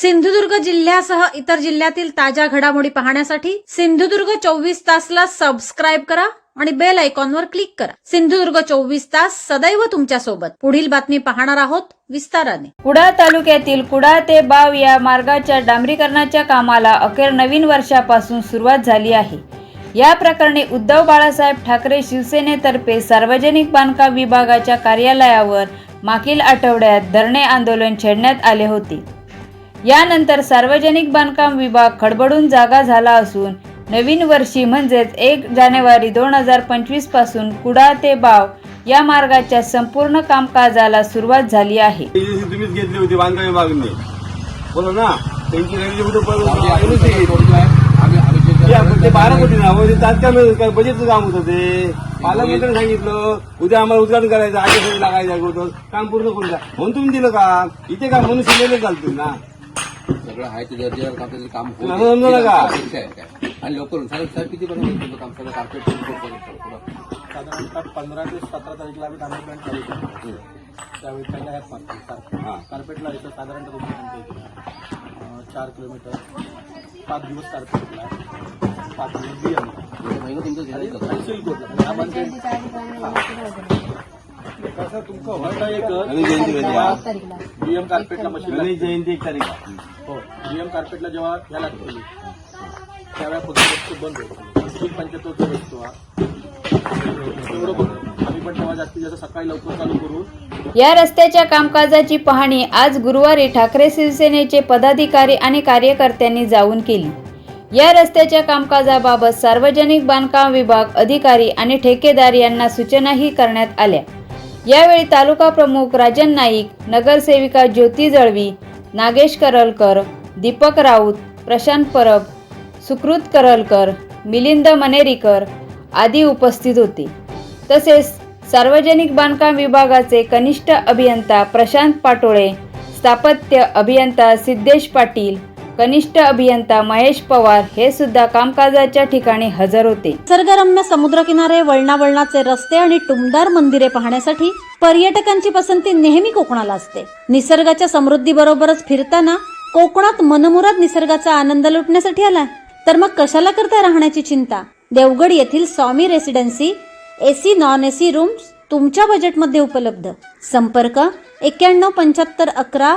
सिंधुदुर्ग जिल्ह्यासह इतर जिल्ह्यातील ताज्या घडामोडी पाहण्यासाठी सिंधुदुर्ग चोवीस तासला सबस्क्राईब करा आणि बेल आयकॉनवर क्लिक करा. सिंधुदुर्ग चोवीस तास सदैव तुमच्यासोबत. पुढील बातमी पाहणार आहोत विस्ताराने. कुडाळ तालुक्यातील कुडाळ ते बाव या मार्गाच्या डांबरीकरणाच्या कामाला अखेर नवीन वर्षापासून सुरुवात झाली आहे. या प्रकरणी उद्धव बाळासाहेब ठाकरे शिवसेनेतर्फे सार्वजनिक बांधकाम विभागाच्या कार्यालयावर मागील आठवड्यात धरणे आंदोलन छेडण्यात आले होते. यानंतर सार्वजनिक बांधकाम विभाग खडबडून जागा झाला असून नवीन वर्षी म्हणजेच एक जानेवारी दोन हजार पंचवीसपासून कुडा ते बाव या मार्गाच्या संपूर्ण कामकाजाला सुरुवात झाली आहे. ती दिवशी तुम्हीच घेतली होती बांधकाम विभागाने. बोला ना त्यांची रेल्वे कुठं पडून आपण ते बारा कोटी ना तात्काळ काय बजेटचं काम होतं ते? पालकमंत्र्यांनी सांगितलं उद्या आम्हाला उद्घाटन करायचं लागायचं अगोदर काम पूर्ण करून द्या. म्हणून तुम्ही दिलं का इथे काय मनुष्य नेले चालतील ना? सगळं आहे ते दर्जेदार काम त्याचं काम अपेक्षा आहे काय. आणि लवकर. साहेब साहेब किती पर्यंत काम सगळं कार्पेट साधारणतः पंधरा ते सतरा तारीखला आम्ही डांबर प्लॅन चालू करतो. त्यावेळी पहिल्या मारतो हा. कार्पेटला इथं साधारणतः चार किलोमीटर पाच दिवस कार्पेटला पाच दिवस बियम महिना तुमचं झालं गणेश जयंती कधी आहे? बीएम कार्पेटला मशीन गणेश जयंती एक तारीख. हो बीएम कार्पेटला जेव्हा ह्याला केली बंद होतो तीन पंच्याहत्तरचा वस्तू हा. एवढं बंद. आम्ही पण तेव्हा जास्तीत जास्त सकाळी लवकर चालू करून या रस्त्याच्या कामकाजाची पाहणी आज गुरुवारी ठाकरे शिवसेनेचे पदाधिकारी आणि कार्यकर्त्यांनी जाऊन केली. या रस्त्याच्या कामकाजाबाबत सार्वजनिक बांधकाम विभाग अधिकारी आणि ठेकेदार यांना सूचनाही करण्यात आल्या. यावेळी तालुका प्रमुख राजन नाईक नगरसेविका ज्योती जळवी नागेश करलकर दीपक राऊत प्रशांत परब सुकृत करलकर मिलिंद मनेरीकर आदी उपस्थित होते. तसेच सार्वजनिक बांधकाम विभागाचे कनिष्ठ अभियंता प्रशांत पाटोळे स्थापत्य अभियंता सिद्धेश पाटील कनिष्ठ अभियंता महेश पवार हे सुद्धा कामकाजाच्या ठिकाणी हजर होते. निसर्गरम्य समुद्रकिनारे वळणावळणाचे रस्ते आणि टुमदार मंदिरे पाहण्यासाठी पर्यटकांची पसंती नेहमी कोकणाला असते. निसर्गाच्या समृद्धीबरोबरच फिरताना कोकणात मनमुराद निसर्गाचा आनंद लुटण्यासाठी आला तर मग कशाला करता राहण्याची चिंता? देवगड येथील Swami residency AC non AC rooms तुमच्या बजेटमध्ये उपलब्ध. संपर्क एक्क्याण्णव पंच्याहत्तर अकरा